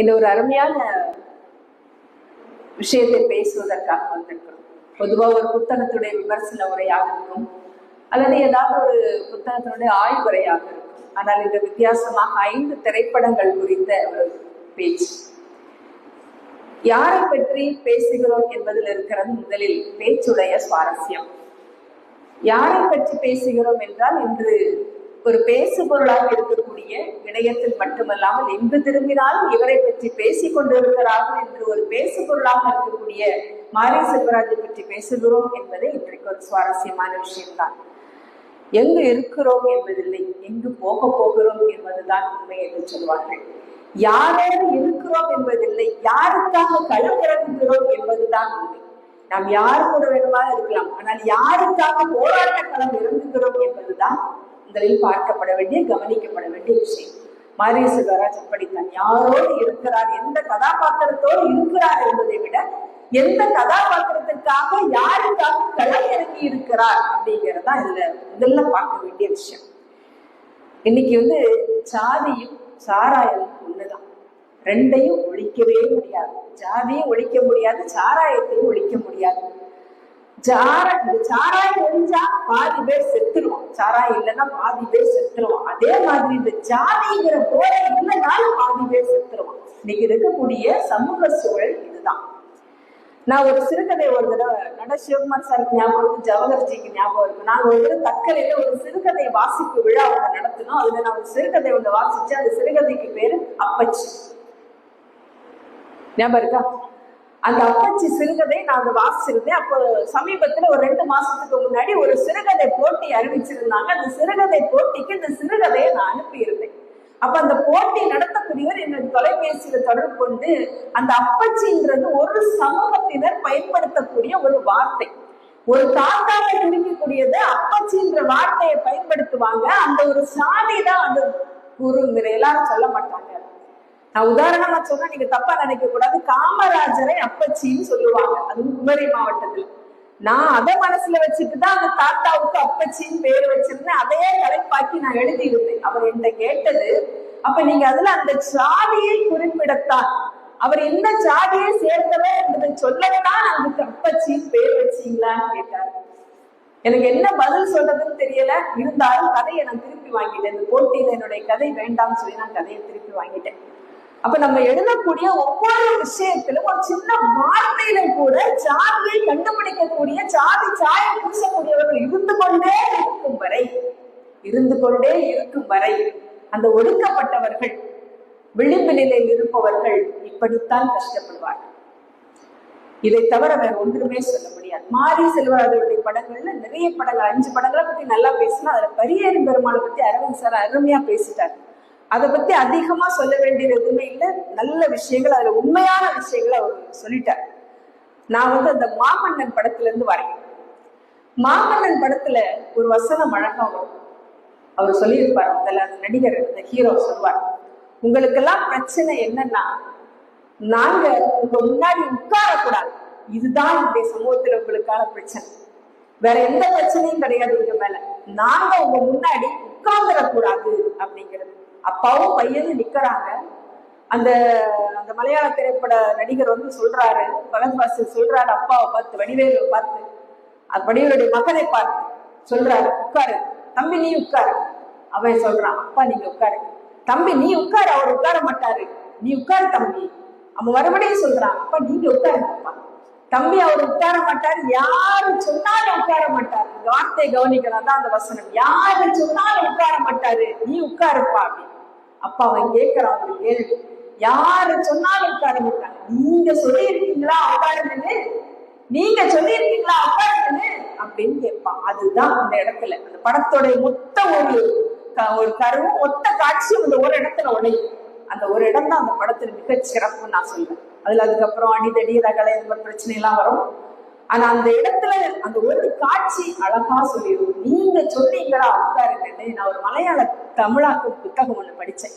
இந்த ஒரு அருமையான விஷயத்தை பேசுவதற்காக வந்திருக்கிறோம். பொதுவா ஒரு புத்தகத்துடைய விமர்சன உரையாக இருக்கும். அல்லது ஏதாவது ஒரு புத்தகத்தினுடைய ஆய்வுரையாக இருக்கும். ஆனால் இந்த வித்தியாசமாக ஐந்து திரைப்படங்கள் குறித்த ஒரு பேச்சு. யாரை பற்றி பேசுகிறோம் என்பதில் இருக்கிறது முதலில் பேச்சுடைய சுவாரஸ்யம். யாரை பற்றி பேசுகிறோம் என்றால் இன்று ஒரு பேசு பொருளாக இருக்கக்கூடிய இணையத்தில் மட்டுமல்லாமல் எங்கு திரும்பினாலும் இவரை பற்றி பேசிக் கொண்டிருக்கிறார்கள் என்று ஒரு பேசு பொருளாக இருக்கக்கூடிய மாரி செல்வராஜை பற்றி பேசுகிறோம் என்பது இன்றைக்கு ஒரு சுவாரஸ்யமான விஷயம்தான். எங்கு இருக்கிறோம் என்பதில்லை எங்கு போக போகிறோம் என்பதுதான் உண்மை என்று சொல்வார்கள். யாரோடு இருக்கிறோம் என்பதில்லை யாருக்காக களமிறங்குகிறோம் என்பதுதான் உண்மை. நாம் யாரு கூட வேணுமாக இருக்கலாம் ஆனால் யாருக்காக போராட்ட களம் இறங்குகிறோம் என்பதுதான் முதலில் பார்க்கப்பட வேண்டிய கவனிக்கப்பட வேண்டிய விஷயம். மாரிய சிவராஜ் அப்படித்தான் யாரோடு இருக்கிறார் எந்த கதாபாத்திரத்தோடு இருக்கிறார் என்பதை விட எந்த கதாபாத்திரத்திற்காக யாருக்காக களம் இறங்கி இருக்கிறார் அப்படிங்கிறதா இதுல முதல்ல பார்க்க வேண்டிய விஷயம். இன்னைக்கு வந்து சாதியும் சாராயம் ஒண்ணுதான். ரெண்டையும் ஒழிக்கவே முடியாது. ஜாதியும் ஒழிக்க முடியாது சாராயத்தையும் ஒழிக்க முடியாது. ஜார இந்த சாராயம் எரிஞ்சா பாதி பேர் செத்துருவான். சாராயம் இல்லைன்னா பாதி பேர் செத்துருவான். அதே மாதிரி இந்த ஜாதிங்கிற போரை இல்லைனாலும் பாதி பேர் செத்துருவான். இன்னைக்கு இருக்கக்கூடிய சமூக சூழல் இதுதான். நான் ஒரு சிறுகதை ஒரு தடவை நட சிவகுமார் சாருக்கு ஞாபகம் இருக்கு ஜவஹர்ஜிக்கு ஞாபகம் இருக்கு நாங்க ஒரு தடவை தக்கலையில ஒரு சிறுகதை வாசிப்பு விழா ஒன்று நடத்தினோம். அதுல நான் ஒரு சிறுகதை ஒன்று வாசிச்சு அந்த சிறுகதைக்கு பேரு அப்பச்சி. ஞாபகம் இருக்கா? அந்த அப்பச்சி சிறுகதை நான் அதை வாசிச்சிருந்தேன். அப்போ சமீபத்துல ஒரு ரெண்டு மாசத்துக்கு முன்னாடி ஒரு சிறுகதை போட்டி அறிவிச்சிருந்தாங்க. அந்த சிறுகதை போட்டிக்கு இந்த சிறுகதையை நான் அனுப்பியிருந்தேன். அப்ப அந்த போட்டி நடத்தக்கூடியவர் என்னோட தொலைபேசியில தொடர்பு கொண்டு அந்த அப்பச்சின்றது ஒரு சமூகத்தினர் பயன்படுத்தக்கூடிய ஒரு வார்த்தை. ஒரு தாத்தாவை குறிக்கக்கூடியது அப்பச்சின்ற வார்த்தையை பயன்படுத்துவாங்க. அந்த ஒரு சாதி தான் அந்த குருங்கிற எல்லாரும் சொல்ல மாட்டாங்க. நான் உதாரணமா சொன்னா நீங்க தப்பா நினைக்க கூடாது. காமராஜரை அப்பச்சின்னு சொல்லுவாங்க. அதுவும் குமரி மாவட்டத்துல. நான் அதை மனசுல வச்சுட்டு தான் அந்த தாத்தாவுக்கு அப்பச்சின்னு பேர் வச்சிருந்தேன். அதையே தலைப்பாக்கி நான் எழுதியிருந்தேன். அவர் என்கிட்ட கேட்டது அப்ப நீங்க அதுல அந்த சாதியை குறிப்பிடத்தான். அவர் இந்த சாதியை சேர்ந்தவர் என்பதை சொல்லத்தான் அதுக்கு அப்பச்சின்னு பேர் வச்சீங்களான்னு கேட்டார். எனக்கு என்ன பதில் சொல்றதுன்னு தெரியல. இருந்தாலும் கதையை நான் திருப்பி வாங்கிட்டேன். இந்த போட்டியில என்னுடைய கதை வேண்டாம்னு சொல்லி நான் கதையை திருப்பி வாங்கிட்டேன். அப்ப நம்ம எழுதக்கூடிய ஒவ்வொரு விஷயத்திலும் ஒரு சின்ன வார்த்தையில கூட சாதியை கண்டுபிடிக்கக்கூடிய சாதி சாயம் பூசக்கூடியவர்கள் இருந்து கொண்டே இருக்கும் வரை இருந்து கொண்டே இருக்கும் வரை அந்த ஒடுக்கப்பட்டவர்கள் விளிம்பு நிலையில் இருப்பவர்கள் இப்படித்தான் கஷ்டப்படுவார்கள். இதை தவிர வேற ஒன்றுமே சொல்ல முடியாது. மாரி செல்வராஜருடைய படங்கள்ல நிறைய படங்கள் அஞ்சு படங்களை பத்தி நல்லா பேசினா அதுல பரியேறும் பெருமாளை பத்தி அரவிந்த் சார் அருமையா பேசிட்டாரு. அதை பத்தி அதிகமா சொல்ல வேண்டியது எதுவுமே இல்லை. நல்ல விஷயங்கள் அதுல உண்மையான விஷயங்களை அவர் சொல்லிட்டார். நான் வந்து அந்த மாமன்னன் படத்துல இருந்து வரேன். மாமன்னன் படத்துல ஒரு வசனம் அழகா வரும். அவர் சொல்லியிருப்பார் அதுல அந்த நடிகர் அந்த ஹீரோ சொல்வார் உங்களுக்கெல்லாம் பிரச்சனை என்னன்னா நாங்க உங்க முன்னாடி உட்காரக்கூடாது. இதுதான் இந்த சமூகத்துல உங்களுக்கான பிரச்சனை. வேற எந்த பிரச்சனையும் கிடையாது இங்க மேல. நாங்க உங்க முன்னாடி உட்கார்ந்துடக்கூடாது. அப்படிங்கிறது. அப்பாவும் பையனும் நிக்கிறாங்க. அந்த அந்த மலையாள திரைப்பட நடிகர் வந்து சொல்றாரு பகத்வாசல் சொல்றாரு அப்பாவை பார்த்து வடிவேலு பார்த்து அது வடிவேலுடைய மகனை பார்த்து சொல்றாரு உட்காரு தம்பி நீ உட்காரு. அவன் சொல்றான் அப்பா நீங்க உட்காரு. தம்பி நீ உட்காரு அவர் உட்கார மாட்டாரு. நீ உட்காரு தம்பி. அவன் மறுபடியும் சொல்றான் அப்பா நீங்க உட்காருங்கப்பா தம்பி அவர் உட்கார மாட்டார் யாரு சொன்னாலும் உட்கார மாட்டார். இந்த வார்த்தையை கவனிக்கணும் தான் அந்த வசனம். யாரு சொன்னாலும் உட்கார மாட்டாரு. நீ உட்காருப்பா அப்படின்னு அப்ப அவன் கேட்கிறான் ஒரு கேள்வி. யாரு சொன்னாலும் உட்கார மாட்டாங்க. நீங்க சொல்லியிருக்கீங்களா உட்காருங்கன்னு? நீங்க சொல்லியிருக்கீங்களா உட்காருங்கன்னு? அப்படின்னு கேட்பான். அதுதான் அந்த இடத்துல. அந்த படத்தோட மொத்த ஒரு ஒரு கருவும் மொத்த காட்சியும் அந்த ஒரு இடத்துல உடையும். அந்த ஒரு இடம் தான் அந்த படத்துல மிகச் சிறப்புன்னு நான் சொல்லுவேன் அதுல அதுக்கப்புறம் அடிதடி ரகலை இந்த மாதிரி பிரச்சனை எல்லாம் வரும். ஆனா அந்த இடத்துல அந்த ஒரு காட்சி அழகா சொல்லிடும். நீங்க சொன்னீங்களா? உட்காருங்கன்னு நான் ஒரு மலையாள தமிழாக்கு புத்தகம் ஒண்ணு படிச்சேன்.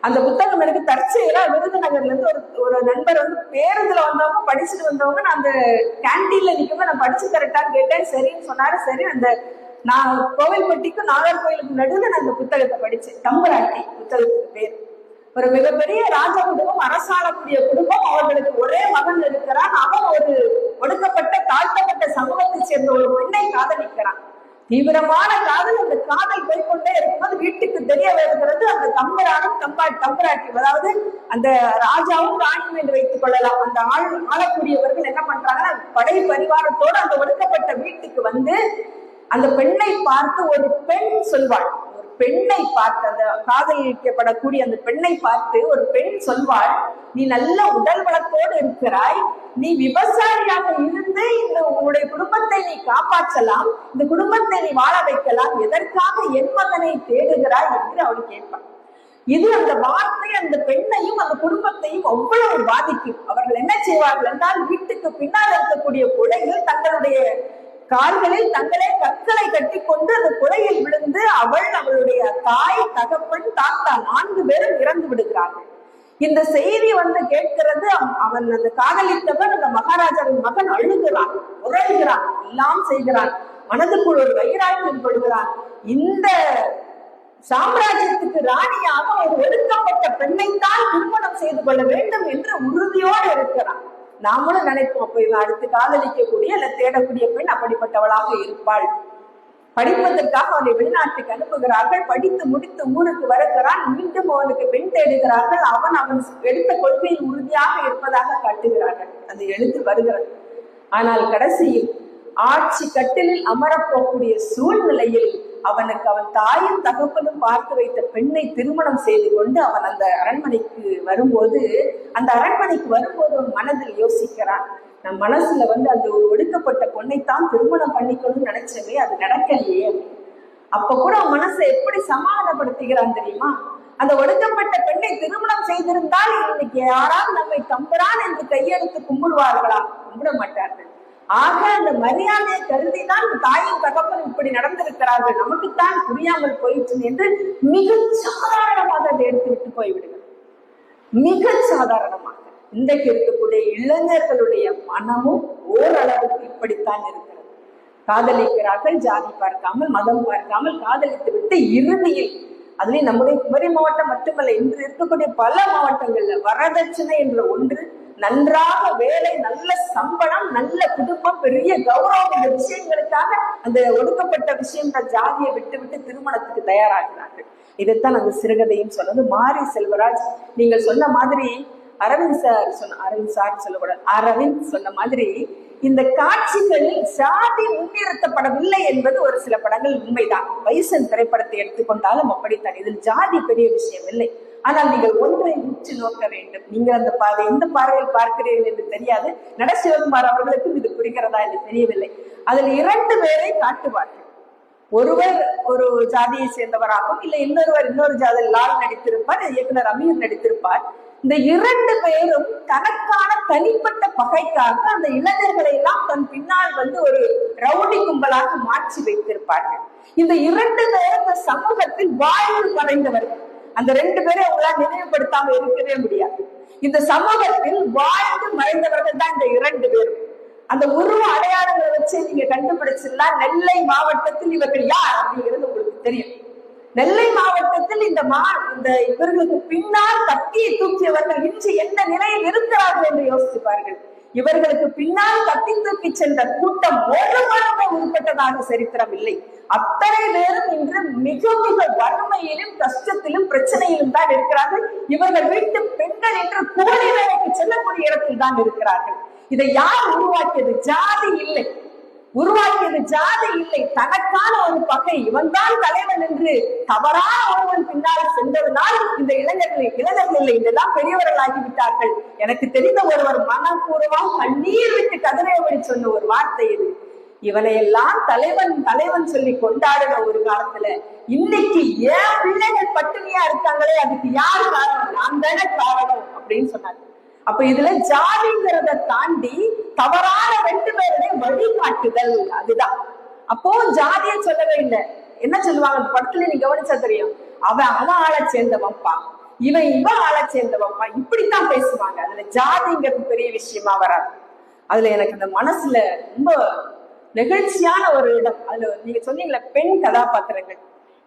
அந்த புத்தகம் எனக்கு தற்செயலா விருதுநகர்ல இருந்து ஒரு ஒரு நண்பர் வந்து பேருந்துல வந்தவங்க படிச்சுட்டு வந்தவங்க நான் அந்த கேன்டீன்ல நிக்கும்போது நான் படிச்சு தரட்டான்னு கேட்டேன். சரின்னு சொன்னாரு. சரி அந்த நான் கோவில்பட்டிக்கும் நாகர்கோயிலுக்கு நடுவில் நான் அந்த புத்தகத்தை படிச்சேன். தம்பராட்டி புத்தகத்துக்கு பேர். ஒரு மிகப்பெரிய ராஜ குடும்பம் அரசாளக்கூடிய குடும்பம் அவர்களுக்கு ஒரே மகன் இருக்கிறான் அவன் ஒரு ஒடுக்கப்பட்ட தாழ்த்தப்பட்ட சமூகத்தை சேர்ந்த ஒரு பெண்ணை காதலிக்கிறான் தீவிரமான காதல் அந்த காதல் போய்கொண்டே இருக்கும்போது வீட்டுக்கு தெரிய வருகிறது அந்த தம்பரானும் தம்பா தம்பராட்டி அதாவது அந்த ராஜாவும் ராணியும் என்று வைத்துக் கொள்ளலாம். அந்த ஆள் ஆளக்கூடியவர்கள் என்ன பண்றாங்கன்னா படை பரிவாரத்தோடு அந்த ஒடுக்கப்பட்ட வீட்டுக்கு வந்து அந்த பெண்ணை பார்த்து ஒரு பெண் சொல்வாள். பெண்ணை பார்த்து அந்த காதலிக்கப்படக்கூடிய அந்த பெண்ணை பார்த்து ஒரு பெண் சொல்வாள் நீ நல்ல உடல் வளத்தோடு இருக்கிறாய். நீ விவசாயியாக இருந்து இந்த உன்னுடைய குடும்பத்தை நீ காப்பாற்றலாம். இந்த குடும்பத்தை நீ வாழ வைக்கலாம். எதற்காக என் மகனை தேடுகிறாய்? என்று அவள் கேட்பாள். இது அந்த வார்த்தை அந்த பெண்ணையும் அந்த குடும்பத்தையும் அவ்வளவு பாதிக்கும். அவர்கள் என்ன செய்வார்கள் என்றால் வீட்டுக்கு பின்னால் இருக்கக்கூடிய குடையில் தங்களுடைய கால்களில் தங்களே கற்களை கட்டி கொண்டு அந்த குலையில் விழுந்து அவள் அவளுடைய தாய் தகப்பன் தாத்தா நான்கு பேரும் இறந்து விடுகிறார்கள். இந்த செய்தி வந்து கேட்கிறது அவன் அந்த காதலித்தவன் அந்த மகாராஜாவின் மகன் அழுகிறான் உறங்குகிறான் எல்லாம் செய்கிறான் மனதுக்குள் ஒரு வைராக்கியம் கொள்கிறான். இந்த சாம்ராஜ்யத்துக்கு ராணியாக ஒரு ஒடுக்கப்பட்ட பெண்ணைத்தான் திருமணம் செய்து கொள்ள வேண்டும் என்று உறுதியோடு இருக்கிறான். நாமளும் நினைப்போம் அப்ப இவன் அடுத்து காதலிக்கக்கூடிய அல்ல தேடக்கூடிய பெண் அப்படிப்பட்டவளாக இருப்பாள். படிப்பதற்காக அவனை வெளிநாட்டுக்கு அனுப்புகிறார்கள். படித்து முடித்து ஊருக்கு வருகிறான். மீண்டும் அவனுக்கு பெண் தேடுகிறார்கள். அவன் அவன் எடுத்த கொள்கையில் உறுதியாக இருப்பதாக காட்டுகிறார்கள். அந்த எழுத்து வருகிறது. ஆனால் கடைசியில் ஆட்சி கட்டிலில் அமரப்போகக்கூடிய சூழ்நிலையில் அவனுக்கு அவன் தாயும் தகப்பனும் பார்த்து வைத்த பெண்ணை திருமணம் செய்து கொண்டு அவன் அந்த அரண்மனைக்கு வரும்போது அந்த அரண்மனைக்கு வரும்போது அவன் மனதில் யோசிக்கிறான். நம் மனசுல வந்து அந்த ஒரு ஒடுக்கப்பட்ட பொண்ணைத்தான் திருமணம் பண்ணிக்கணும்னு நினைச்சவே அது நடக்கலையே. அப்ப கூட அவன் மனசை எப்படி சமாதானப்படுத்துகிறான் தெரியுமா? அந்த ஒடுக்கப்பட்ட பெண்ணை திருமணம் செய்திருந்தால் இன்னைக்கு யாராவது நம்மை தம்புறான் என்று கையெழுத்து கும்பிடுவார்களா? கும்பிட மாட்டார்கள். ஆக அந்த மரியாதையை கருதி தான் தாயும் தகப்பன் இப்படி நடந்திருக்கிறார்கள். நமக்குத்தான் புரியாமல் போயிற்று என்று மிக சாதாரணமாக அதை எடுத்து விட்டு போய்விடுகிறது. மிக சாதாரணமாக. இன்றைக்கு இருக்கக்கூடிய இளைஞர்களுடைய மனமும் ஓரளவுக்கு இப்படித்தான் இருக்கிறது. காதலிக்கிறார்கள் ஜாதி பார்க்காமல் மதம் பார்க்காமல் காதலித்து விட்டு இறுதியில் அதுலேயும் நம்முடைய குமரி மாவட்டம் மட்டுமல்ல இன்று இருக்கக்கூடிய பல மாவட்டங்கள்ல வரதட்சணை என்ற ஒன்று நன்றாக வேலை நல்ல சம்பளம் நல்ல குடும்பம் பெரிய கௌரவம் இந்த விஷயங்களுக்காக அந்த ஒடுக்கப்பட்ட விஷயன்ற ஜாதியை விட்டு விட்டு திருமணத்துக்கு தயாராகிறார்கள். இதைத்தான் அந்த சிறுகதையும் சொன்னது மாரி செல்வராஜ் நீங்கள் சொன்ன மாதிரி அரவிந்த் சார் சொன்ன அரவிந்த் சார் சொல்லக்கூடாது அரவிந்த் சொன்ன மாதிரி இந்த காட்சிகளில் சாதி முன்னிறுத்தப்படவில்லை என்பது ஒரு சில படங்கள் உண்மைதான். வைசன் திரைப்படத்தை எடுத்துக்கொண்டாலும் அப்படித்தான். இதில் ஜாதி பெரிய விஷயம் இல்லை. ஆனால் நீங்கள் ஒன்றை உற்று நோக்க வேண்டும். நீங்கள் அந்த பாதை எந்த பார்வையில் பார்க்கிறீர்கள் என்று தெரியாது. நட சிவகுமார் அவர்களுக்கும் இது புரிகிறதா என்று தெரியவில்லை. அதில் இரண்டு பேரை காட்டுவார்கள். ஒருவர் ஒரு ஜாதியை சேர்ந்தவராகவும் இல்லை இன்னொருவர் இன்னொரு ஜாதி லால் நடித்திருப்பார் இயக்குனர் அமீர் நடித்திருப்பார். இந்த இரண்டு பேரும் தனக்கான தனிப்பட்ட பகைக்காக அந்த இளைஞர்களை எல்லாம் தன் பின்னால் வந்து ஒரு ரவுடி கும்பலாக மாற்றி வைத்திருப்பார்கள். இந்த இரண்டு பேரும் இந்த சமூகத்தில் வாழ்ந்து மறைந்தவர்கள் அந்த ரெண்டு பேரை அவங்களால நினைவுபடுத்தாம இருக்கவே முடியாது. இந்த சமூகத்தில் வாழ்ந்து மறைந்தவர்கள் தான் இந்த இரண்டு பேரும் அந்த உருவ அடையாளங்களை வச்சு நீங்க கண்டுபிடிச்சிடலாம். நெல்லை மாவட்டத்தில் இவர்கள் யார் அப்படிங்கிறது உங்களுக்கு தெரியும். நெல்லை மாவட்டத்தில் இந்த மா இந்த இவர்களுக்கு பின்னால் கத்தியை தூக்கியவர்கள் இன்று எந்த நிலையில் இருக்கிறார்கள் என்று யோசிப்பார்கள் இவர்களுக்கு பின்னால் கத்தி தூக்கி சென்ற கூட்டம் ஒரு மரமும் உட்பட்டதாக சரித்திரம் இல்லை அத்தனை பேரும் இன்று மிக மிக வறுமையிலும் கஷ்டத்திலும் பிரச்சனையிலும் தான் இருக்கிறார்கள். இவர்கள் வீட்டு பெண்கள் என்று கூலி வேலைக்கு செல்லக்கூடிய இடத்தில் தான் இருக்கிறார்கள். இதை யார் உருவாக்கியது? ஜாதி இல்லை. உருவாக்கியது ஜாதி இல்லை. தனக்கான ஒரு பகை. இவன் தான் தலைவன் என்று தவறான ஒருவன் பின்னால் சென்றதுனால் இந்த இளைஞர்கள் இளைஞர்கள் இல்லை. இதெல்லாம் பெரியவர்கள் ஆகிவிட்டார்கள் எனக்கு தெரிந்த ஒருவர் மனப்பூர்வம் கண்ணீர் விட்டு கதிரையபடி சொன்ன ஒரு வார்த்தை இது. இவனை எல்லாம் தலைவன் தலைவன் சொல்லி கொண்டாடின ஒரு காலத்துல இன்னைக்கு ஏன் பிள்ளைகள் பட்டினியா இருக்காங்களே? அதுக்கு யார் காரணம்? நான் தானே காரணம் அப்படின்னு சொன்னாங்க அப்ப இதுல ஜாதிங்கிறத தாண்டி தவறான ரெண்டு பேருடைய வழிகாட்டுதல் அதுதான். அப்போ ஜாதிய சொல்லவே இல்லை. என்ன சொல்லுவாங்க? படத்துல நீ கவனிச்சா தெரியும். அவன் அவன் ஆளை சேர்ந்தவன்ப்பா. இவன் இவன் ஆளை சேர்ந்தவன்ப்பா. இப்படித்தான் பேசுவாங்க. அதுல ஜாதிங்கிறது பெரிய விஷயமா வராது. அதுல எனக்கு இந்த மனசுல ரொம்ப நெகிழ்ச்சியான ஒரு இடம். அதுல நீங்க சொன்னீங்களே பெண் கதாபாத்திரங்கள்.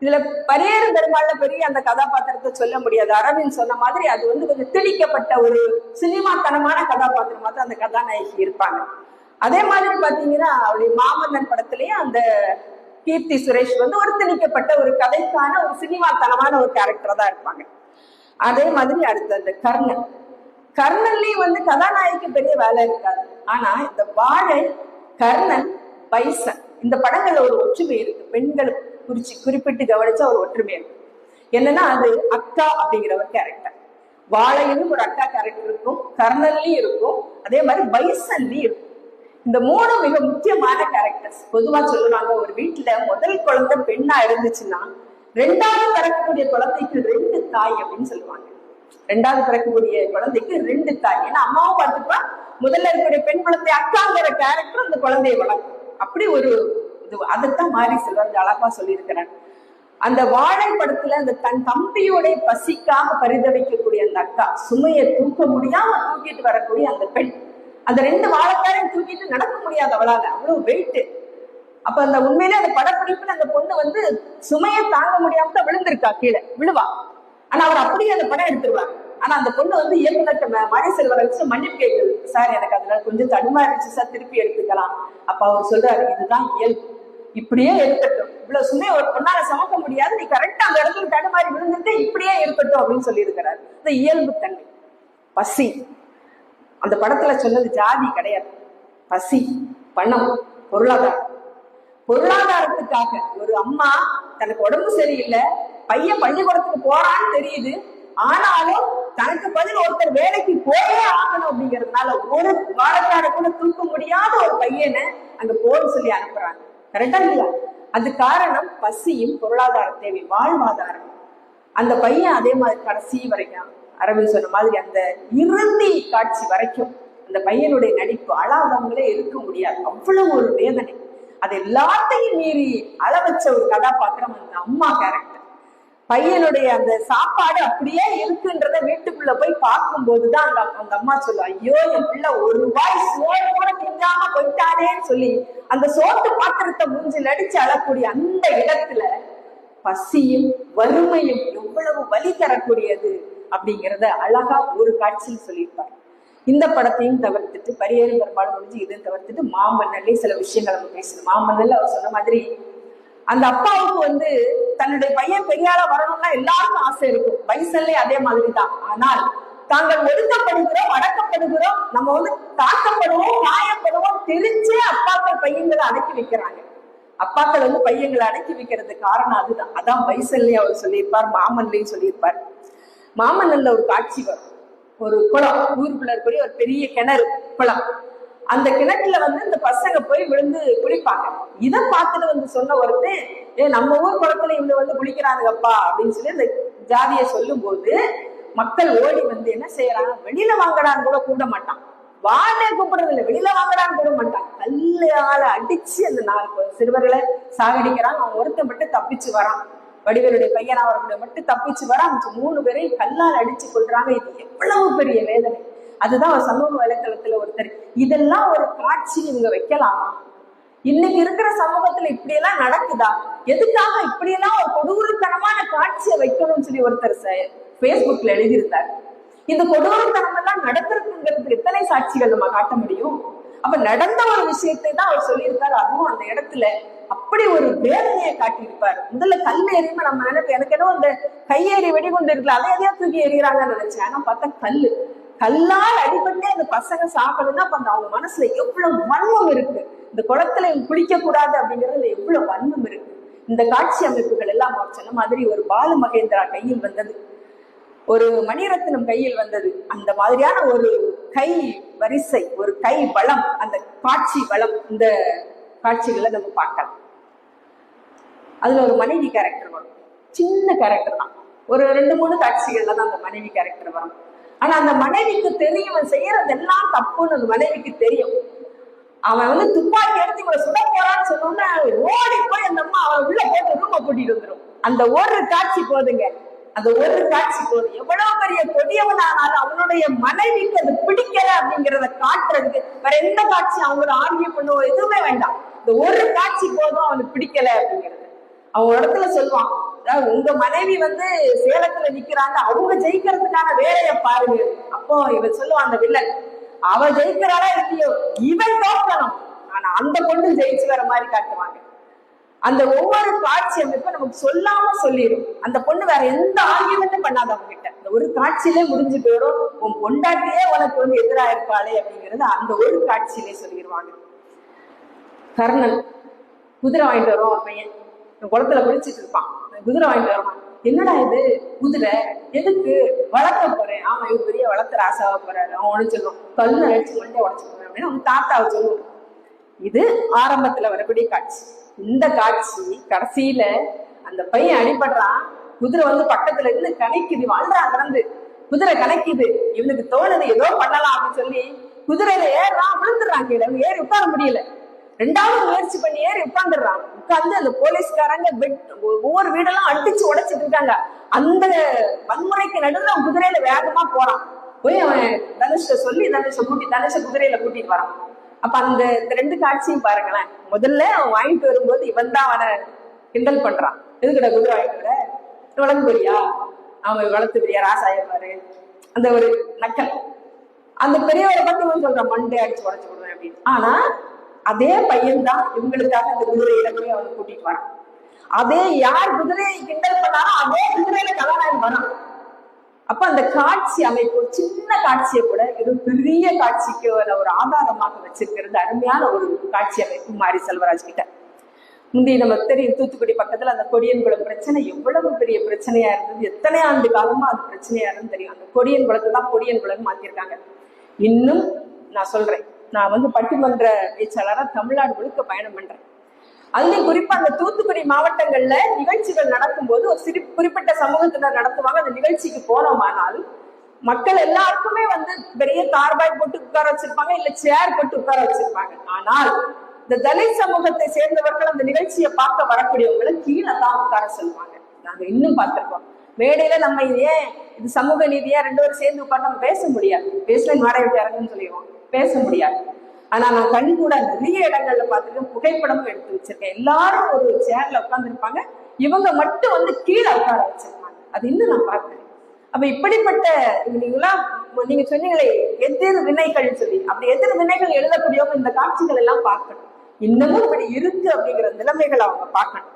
இதுல பரியேறு பெருமாள்ல பெரிய அந்த கதாபாத்திரத்தை சொல்ல முடியாது. அரவிந்த் சொன்ன மாதிரி அது வந்து கொஞ்சம் திணிக்கப்பட்ட ஒரு சினிமாத்தனமான கதாபாத்திரமா தான் அந்த கதாநாயகி இருப்பாங்க. அதே மாதிரி பாத்தீங்கன்னா அவருடைய மாமன்னன் படத்திலேயே அந்த கீர்த்தி சுரேஷ் வந்து ஒரு திணிக்கப்பட்ட ஒரு கதைக்கான ஒரு சினிமாத்தனமான ஒரு கேரக்டரா தான் இருப்பாங்க. அதே மாதிரி அடுத்த அந்த கர்ணன். கர்ணன்லயும் வந்து கதாநாயகிக்கு பெரிய வேலை இருக்காது. ஆனா இந்த வாழை கர்ணன் பைசன் இந்த படங்கள்ல ஒரு ஒற்றுமை இருக்கு. பெண்களுக்கு குறிச்சு குறிப்பிட்டு கவனிச்சா ஒரு ஒற்றுமை இருக்கு. என்னன்னா அது அக்கா அப்படிங்கிற ஒரு கேரக்டர் வாழையிலும் ஒரு அக்கா கேரக்டர் இருக்கும் கர்ணன்லயும் இருக்கும் அதே மாதிரி பைசன்லயும் இருக்கும். இந்த மூணு மிக முக்கியமான கேரக்டர்ஸ் பொதுவா சொல்லுவாங்க ஒரு வீட்டுல முதல் குழந்தை பெண்ணா இருந்துச்சுன்னா ரெண்டாவது பிறக்கக்கூடிய குழந்தைக்கு ரெண்டு தாய் அப்படின்னு சொல்லுவாங்க. ரெண்டாவது பிறக்கக்கூடிய குழந்தைக்கு ரெண்டு தாய். ஏன்னா அம்மாவும் பார்த்துப்பா முதல்ல இருக்கக்கூடிய பெண் குழந்தை அக்காங்கிற கேரக்டர் அந்த குழந்தையை வளர்க்கும். அப்படி ஒரு அதைத்தான் மாறி செல்வன் அழகா சொல்லியிருக்கிறான் அந்த வாழை படத்துல அந்த தன் தம்பியோட பசிக்காக பரிதவிக்கக்கூடிய அந்த அக்கா சுமையை தூக்க முடியாம தூக்கிட்டு வரக்கூடிய அந்த பெண் அந்த ரெண்டு வாழைக்காரையும் தூக்கிட்டு நடக்க முடியாது அவளால அவ்வளவு வெயிட்டு அப்ப அந்த உண்மையிலே அந்த படப்பிடிப்புல அந்த பொண்ணு வந்து சுமையை தாங்க முடியாம தான் விழுந்திருக்கா கீழே விழுவா. ஆனா அவர் அப்படியே அந்த படம் எடுத்துருவாங்க ஆனா அந்த பொண்ணு வந்து இயக்குனர்கிட்ட மழை செல்வரை வச்சு மன்னிப்பு கேட்குது. சார் எனக்கு அதுல கொஞ்சம் தடுமா இருந்துச்சு சார் திருப்பி எடுத்துக்கலாம். அப்ப அவர் சொல்றாரு இதுதான் இயல்பு. இப்படியே இருக்கட்டும். இவ்வளவு சுமையை ஒரு பொண்ணால சமைக்க முடியாது. நீ கரெக்டா அந்த இடத்துல தடுமாறி விழுந்துட்டு இப்படியே இருக்கட்டும் அப்படின்னு சொல்லியிருக்கிறாரு. இந்த இயல்பு தன்மை. பசி. அந்த படத்துல சொன்னது ஜாதி கிடையாது. பசி பணம் பொருளாதாரம். பொருளாதாரத்துக்காக ஒரு அம்மா தனக்கு உடம்பு சரியில்லை பையன் பள்ளிக்கூடத்துக்கு போறான்னு தெரியுது. ஆனாலும் தனக்கு பதில் ஒருத்தர் வேலைக்கு போயே ஆகணும் அப்படிங்கறதுனால ஒரு வாரக்கார கூட தூக்க முடியாத ஒரு பையனை அங்க போன்னு சொல்லி அனுப்புறாங்க. கரெக்டா இல்லையா? அது காரணம் பசியும் பொருளாதார தேவை வாழ்வாதாரம். அந்த பையன் அதே மாதிரி கடைசி வரைக்கும் அரவிந்த் சொன்ன மாதிரி அந்த இறுதி காட்சி வரைக்கும் அந்த பையனுடைய நடிப்பு அழாதவங்களே இருக்க முடியாது. அவ்வளவு ஒரு வேதனை. அது எல்லாத்தையும் மீறி அள வச்ச ஒரு கதாபாத்திரம் அந்த அம்மா கேரக்டர் பையனுடைய அந்த சாப்பாடு அப்படியே இருக்குன்றத வீட்டுக்குள்ள போய் பார்க்கும்போதுதான் அந்த அந்த அம்மா சொல்லுவா ஐயோ என் பிள்ளை ஒரு ரூபாய் சோறு கூட திங்காம போயிட்டானேன்னு சொல்லி. அந்த சோத்து பாத்திரத்தை மூஞ்சி நடிச்சு அழக்கூடிய அந்த இடத்துல பசியும் வறுமையும் எவ்வளவு வலி தரக்கூடியது அப்படிங்கிறத அழகா ஒரு காட்சியில் சொல்லியிருப்பார். இந்த படத்தையும் தவிர்த்துட்டு பரியேறும் பெரும்பாலும் முடிஞ்சு இதையும் தவிர்த்துட்டு மாமன்னர்லயே சில விஷயங்கள் நம்ம பேசணும். மாமன்னர்ல அவர் சொன்ன மாதிரி அந்த அப்பாவுக்கு வந்து தன்னுடைய பையன் பெரியாளா வரணும்னா எல்லாருக்கும் ஆசை இருக்கும். பைசல்லே அதே மாதிரி தான் ஆனால் தாங்கள் ஒடுக்கப்படுகிறோம் அடக்கப்படுகிறோம் நம்ம வந்து தாக்கப்படுவோம் காயப்படுவோம் தெரிஞ்சே அப்பாக்கள் பையன்களை அடக்கி வைக்கிறாங்க. அப்பாக்கள் வந்து பையங்களை அடக்கி வைக்கிறது காரணம் அதுதான். அதான் பைசல்லையும் அவர் சொல்லியிருப்பார் மாமன்லையும் சொல்லியிருப்பார். மாமன்னல்ல ஒரு காட்சி வரும். ஒரு குளம் ஊருக்குள்ள இருக்கக்கூடிய ஒரு பெரிய கிணறு குளம். அந்த கிணற்றுல வந்து இந்த பசங்க போய் விழுந்து குளிப்பாங்க. இதை பார்த்துட்டு வந்து சொன்ன ஒருத்தன் ஏ நம்ம ஊர் குளத்துல இவங்க வந்து குளிக்கிறானுங்கப்பா அப்படின்னு சொல்லி அந்த ஜாதியை சொல்லும்போது மக்கள் ஓடி வந்து என்ன செய்யறாங்க வெளியில வாங்கடான்னு கூட கூட மாட்டான். வாழை கூப்பிடுறது இல்லை வெளியில வாங்கடான்னு கூட மாட்டான். கல்லால அடிச்சு அந்த நாலு சிறுவர்களை சாகடிக்கிறான். அவன் ஒருத்தன் மட்டும் தப்பிச்சு வரான். வடிவேலுடைய பையன் அவர்களுடைய மட்டும் தப்பிச்சு வர மூணு பேரையும் கல்லால் அடிச்சு கொள்றாங்க இது எவ்வளவு பெரிய வேதனை. அதுதான் ஒரு சமூக வலைத்தளத்துல ஒருத்தர். இதெல்லாம் ஒரு காட்சி இவங்க வைக்கலாமா. இன்னைக்கு இருக்கிற சமூகத்துல இப்படி எல்லாம் நடக்குதா? எதுக்காக இப்படி எல்லாம் ஒரு கொடூரத்தனமான காட்சியை வைக்கணும்னு சொல்லி ஒருத்தர் பேஸ்புக்ல எழுதியிருந்தார். இந்த கொடூரத்தனம் எல்லாம் நடக்கிறதுங்கிறதுக்கு எத்தனை சாட்சிகள் நம்ம காட்ட முடியும்? அப்ப நடந்த ஒரு விஷயத்தை தான் அவர் சொல்லியிருக்காரு. அதுவும் அந்த இடத்துல அப்படி ஒரு வேதனையை காட்டியிருப்பார். முதல்ல கல் எறியுமா நம்ம நினைப்போம் எனக்கு ஏதோ இந்த கையேறி வெடிகுண்டு இருக்குல்ல அதை எதையா தூக்கி எறிகிறாங்கன்னு நினைச்சேன். ஆனா பார்த்தா கல்லு. கல்லால் அடிபட்டு அந்த பசங்க சாப்பிடணும்னா அப்ப அந்த அவங்க மனசுல எவ்வளவு வன்மம் இருக்கு. இந்த குளத்துல குளிக்க கூடாது அப்படிங்கறதுல எவ்வளவு வன்மம் இருக்கு. இந்த காட்சி அமைப்புகள் எல்லாம் அவர் சொன்ன மாதிரி ஒரு பாலு மகேந்திரா கையில் வந்தது. ஒரு மணிரத்னம் கையில் வந்தது. அந்த மாதிரியான ஒரு கை வரிசை ஒரு கை வளம் அந்த காட்சி வளம் இந்த காட்சிகளை நம்ம பார்க்கலாம். அதுல ஒரு மனைவி கேரக்டர் வரும். சின்ன கேரக்டர் தான். ஒரு ரெண்டு மூணு காட்சிகள்ல தான் அந்த மனைவி கேரக்டர் வரும். ஆனா அந்த மனைவிக்கு தெரியும் இவன் செய்யறதெல்லாம் தப்புன்னு அந்த மனைவிக்கு தெரியும். அவன் வந்து துப்பாக்கி எடுத்து இவனை சுட போறான்னு சொன்னோம்னா ஓடி போய் அந்த அம்மா அவன் உள்ள போட்டு ரூம கூட்டிட்டு வந்துடும் அந்த ஒரு காட்சி போதுங்க. அந்த ஒரு காட்சி போதும். எவ்வளவு பெரிய கொடியவன் ஆனாலும் அவனுடைய மனைவிக்கு அது பிடிக்கல அப்படிங்கறத காட்டுறதுக்கு வேற எந்த காட்சி அவங்கள ஆர்கிய பண்ணுவோம் எதுவுமே வேண்டாம். இந்த ஒரு காட்சி போதும் அவனுக்கு பிடிக்கல அப்படிங்கிறது. அவன் இடத்துல சொல்லுவான் அதாவது உங்க மனைவி வந்து சேலத்துல நிக்கிறாங்க அவங்க ஜெயிக்கிறதுக்கான வேலையை பாருங்க. அப்போ இவன் சொல்லுவான் அந்த வில்லன் அவ ஜெயிக்கிறாளா இல்லையோ? இவன் தோக்கணும். ஆனா அந்த பொண்ணு ஜெயிச்சு வர மாதிரி காட்டுவாங்க. அந்த ஒவ்வொரு காட்சி அமைப்பும் நமக்கு சொல்லாம சொல்லிடும் அந்த பொண்ணு வேற எந்த ஆர்கியுமெண்ட்டும் பண்ணாத அவங்க கிட்ட அந்த ஒரு காட்சியிலே முடிஞ்சு போயிடும். உன் பொண்டாட்டியே உனக்கு வந்து எதிராக இருப்பாளே அப்படிங்கறது அந்த ஒரு காட்சியிலே சொல்லிடுவாங்க கர்ணன் குதிரை வாங்கிட்டு வரும் ஒரு பையன். குளத்துல குளிச்சிட்டு இருப்பான். அந்த குதிரை வாங்கிட்டு வருவான். என்னடா இது? குதிரை எதுக்கு? வளர்க்க போறேன். ஆமா இவர் பெரிய வளர்த்துற ஆசாவ போறாரு. அவன் உடனே சொல்லுவான் கல்லு அழைச்சு மண்டே உடச்சு அப்படின்னு அவன் தாத்தாவை சொல்லுவான். இது ஆரம்பத்துல வரக்கூடிய காட்சி. இந்த காட்சி கடைசியில அந்த பையன் அடிபடுறான். குதிரை வந்து பக்கத்துல இருந்து கலைக்குது வாழ்றான் கடந்து குதிரை கலைக்குது இவனுக்கு தோணுது ஏதோ பண்ணலாம் அப்படின்னு சொல்லி குதிரையில ஏறான் விழுந்துடுறான் கீழே. ஏறி உட்கார முடியல. ரெண்டாவது முயற்சி பண்ணி ஏறி உட்கார்ந்து அந்த போலீஸ்காரங்க பெட் ஒவ்வொரு வீடெல்லாம் அடிச்சு உடைச்சிட்டு இருக்காங்க. அந்த வன்முறைக்கு நடுவுல குதிரையில வேகமா போறான். போய் அவன் தனுஷ சொல்லி தனுஷ கூட்டி தனுஷ குதிரையில கூட்டிட்டு வரான். அப்ப அந்த இந்த ரெண்டு காட்சியும் பாருங்களேன். முதல்ல அவன் வாங்கிட்டு வரும்போது இவன் தான் அவனை கிண்டல் பண்றான். எதுக்கிட்ட குதிரை வாங்கிட்டு வர? வளர்ந்து போறியா? அவன் வளர்த்து பெரியா ராசாய பாரு. அந்த ஒரு நக்கல். அந்த பெரியவரை பத்தி சொல்றான் மண்டே அடிச்சு உடச்சு விடுவேன் அப்படின்னு. ஆனா அதே பையன்தான் இவங்களுக்காக அந்த குதிரையில போய் அவனை கூட்டிட்டு வரான். அதே யார் குதிரையை கிண்டல் பண்ணாலும் அதே குதிரையில கதாநாயகன் வரான். அப்ப அந்த காட்சி அமைப்பு ஒரு சின்ன காட்சியை கூட இது பெரிய காட்சிக்கு ஒரு ஆதாரமாக வச்சிருக்கிறது. அருமையான ஒரு காட்சி அமைப்பு மாரி செல்வராஜ் கிட்ட. முந்தைய நமக்கு தெரியும் தூத்துக்குடி பக்கத்துல அந்த கொடியன்குளம் பிரச்சனை எவ்வளவு பெரிய பிரச்சனையா இருந்தது. எத்தனை ஆண்டு காலமா அது பிரச்சனையா இருந்து தெரியும். அந்த கொடியன் குளத்தை தான் கொடியன் குளம் மாத்திருக்காங்க. இன்னும் நான் சொல்றேன். நான் வந்து பட்டிமன்ற பேச்சாளரா தமிழ்நாடு முழுக்க பயணம் பண்றேன். அதுலயும் குறிப்பா அந்த தூத்துக்குடி மாவட்டங்கள்ல நிகழ்ச்சிகள் நடக்கும்போது ஒரு சிறு குறிப்பிட்ட சமூகத்தினர் நடத்துவாங்க. அந்த நிகழ்ச்சிக்கு போனோமானால் மக்கள் எல்லாருக்குமே வந்து பெரிய தார்பாய் போட்டு உட்கார வச்சிருப்பாங்க இல்ல சேர் போட்டு உட்கார வச்சிருப்பாங்க. ஆனால் இந்த தலித் சமூகத்தை சேர்ந்தவர்கள் அந்த நிகழ்ச்சியை பார்க்க வரக்கூடியவங்களை கீழே தான் உட்கார சொல்லுவாங்க. நாங்க இன்னும் பார்த்திருக்கோம். மேடையில நம்ம ஏன் இது சமூக நீதியா ரெண்டு பேரும் சேர்ந்து உட்காந்து நம்ம பேச முடியாது. பேசல வாடகை விட்டு இறங்குன்னு சொல்லிடுவோம். பேச முடியாது ஆனா நான் கண் கூட நிறைய இடங்கள்ல பார்த்துருக்கேன் புகைப்படமும் எடுத்து வச்சிருக்கேன். எல்லாரும் ஒரு சேர்ல உட்காந்துருப்பாங்க இவங்க மட்டும் வந்து கீழே உட்கார வச்சிருப்பாங்க. அது இன்னும் நான் பார்க்கிறேன் அப்ப இப்படிப்பட்ட நீங்களாம் நீங்க சொன்னீங்களே எதிர் வினைகள் சொல்லி அப்படி எதிர் வினைகள் எழுதக்கூடியவங்க இந்த காட்சிகள் எல்லாம் பார்க்கணும். இன்னமும் இப்படி இருக்கு அப்படிங்கிற நிலைமைகளை அவங்க பார்க்கணும்.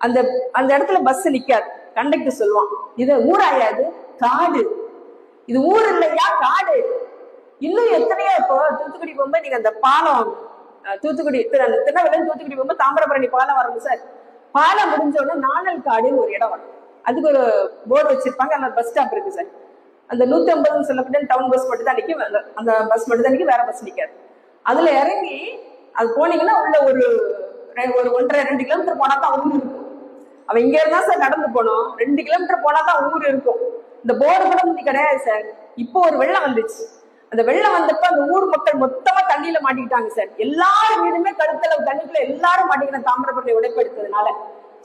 அந்த அந்த இடத்துல பஸ் நிக்காது. கண்டக்டர் சொல்லுவான் இது ஊராயாது காடு. இது ஊர் இல்லையா? காடு. இன்னும் எத்தனையோ இப்போ தூத்துக்குடி போகும்போது நீங்க அந்த பாலம் தூத்துக்குடி திரு- திருநெல்வேலி தூத்துக்குடி போகும்போது தாமிரபரணி பாலம் வரும் சார்? பாலம் முடிஞ்ச உடனே நாணல் காடுன்னு ஒரு இடம் வரும். அதுக்கு ஒரு போர்டு வச்சிருப்பாங்க. அந்த பஸ் ஸ்டாப் இருக்கு சார். அந்த நூத்தி ஐம்பதுன்னு சொல்லக்கூடிய டவுன் பஸ் மட்டும் தான் நிற்கும் அந்த பஸ் மட்டும் தான் நிற்கும் வேற பஸ் நிற்காது அதுல இறங்கி அது போனீங்கன்னா உள்ள ஒரு ஒரு ஒன்றரை ரெண்டு கிலோமீட்டர் போனா தான் ஊர் இருக்கும். அவன் இங்க இருந்தா சார் நடந்து போனோம் ரெண்டு கிலோமீட்டர் போனா தான் ஊர் இருக்கும். இந்த போர்டு கூட கிடையாது சார். இப்போ ஒரு வெள்ளம் வந்துச்சு. அந்த வெள்ளம் வந்தப்ப அந்த ஊர் மக்கள் மொத்தமா தண்ணியில மாட்டிக்கிட்டாங்க சார். எல்லார் வீடுமே கழுத்தளவு தண்ணிக்குள்ள எல்லாரும் மாட்டிக்கின தாமிரபரணி உடைப்பெடுத்ததுனால